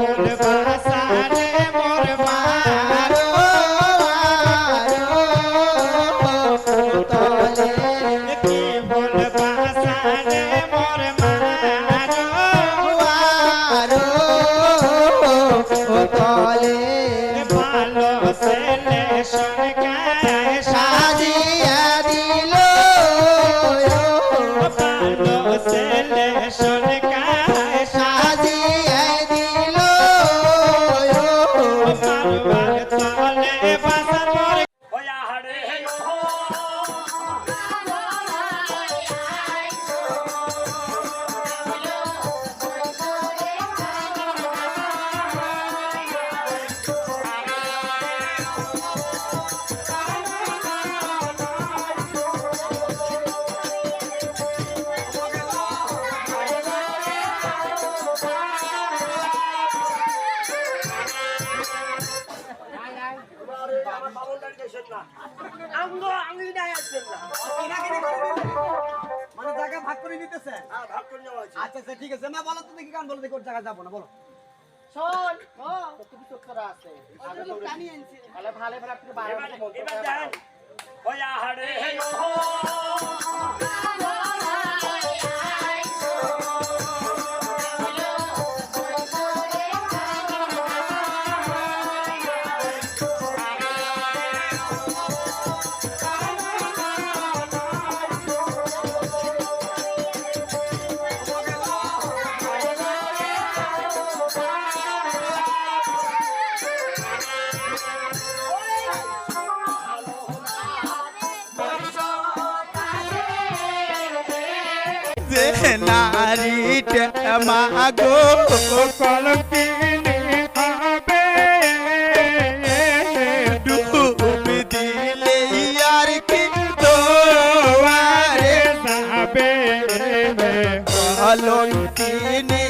কি হয়েছে আচ্ছা আচ্ছা ঠিক আছে। মা বলো তো দেখি গান বলো দেখি ওর জায়গায় যাব না বলো। শোন তুমি চোখরা আছে। তাহলে ভালো ভালো আপনি বাইরে এবার মতো এবার দেন। ওয়া যে নারীটা মাগো কলকিনি হবে ডুব দিলে আর কি দোয়ারে যাবে কলকিনি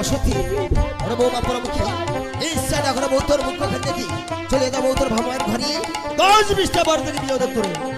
অসতী। ওরে বৌমা পরমুখী। ইচ্ছা না করে বৌতর মুখ খান দেখি চলে যাব বৌতর ভগবান ঘরে। দশ বিশটা বর্তমানে বিয়ে তোরে।